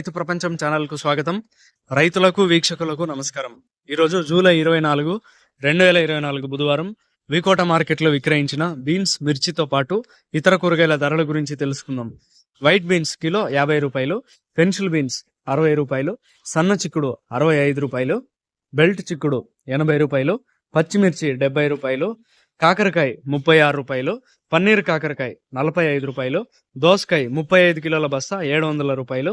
రైతు ప్రపంచం ఛానల్కు స్వాగతం. రైతులకు వీక్షకులకు నమస్కారం. ఈరోజు జూలై ఇరవై నాలుగు రెండు వేల ఇరవై నాలుగు బుధవారం వికోట మార్కెట్లో విక్రయించిన బీన్స్ మిర్చితో పాటు ఇతర కూరగాయల ధరల గురించి తెలుసుకుందాం. వైట్ బీన్స్ కిలో యాభై రూపాయలు పెన్సిల్ బీన్స్ అరవై రూపాయలు సన్న చిక్కుడు అరవై ఐదు రూపాయలు బెల్ట్ చిక్కుడు ఎనభై రూపాయలు పచ్చిమిర్చి డెబ్బై రూపాయలు కాకరకాయ ముప్పై ఆరు రూపాయలు పన్నీర్ కాకరకాయ నలభై ఐదు రూపాయలు దోసకాయ ముప్పై ఐదు కిలోల బస్తా ఏడు వందల రూపాయలు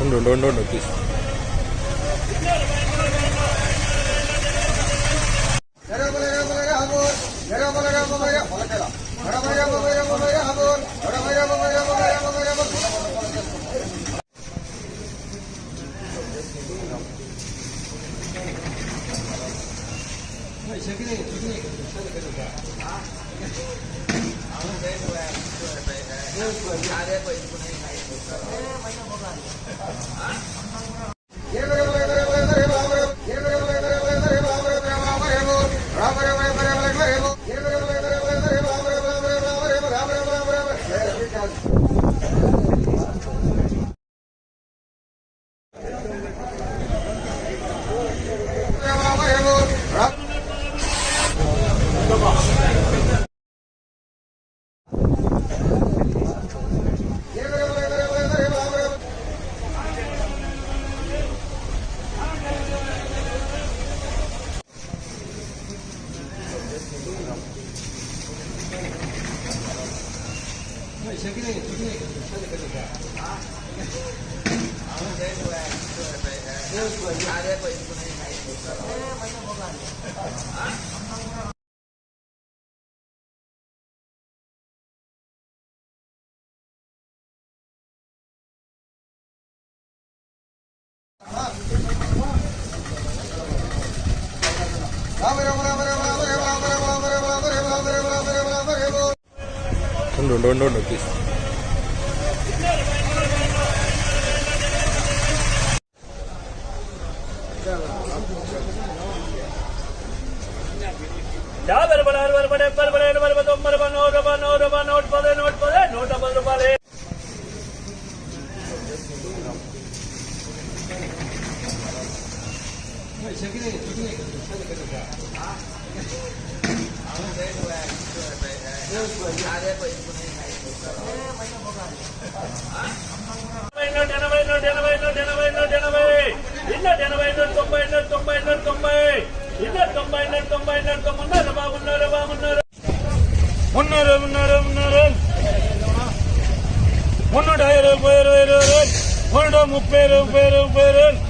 ఉండు ఉండు ఉండు 啊啊啊 राम राम राम உண்டு உண்டு உண்டு உண்டு பீஸ் செக்கினே செக்கினே செக்கினே ఎనభై నూట ఎనభై నూట ఎనభై నూట ఎనభై ఇన్న ఎనభై నూట తొంభై నూట తొంభై నూట తొంభై ఇన్న తొంభై నూట తొంభై నూట తొమ్మిది బాగున్నారు బాగున్నారు మున్నూరు ఉన్నారు మున్నూరు మున్నూట ఇరవై ఇరవై ఇరవై ముప్పై ముప్పై ముప్పై నూట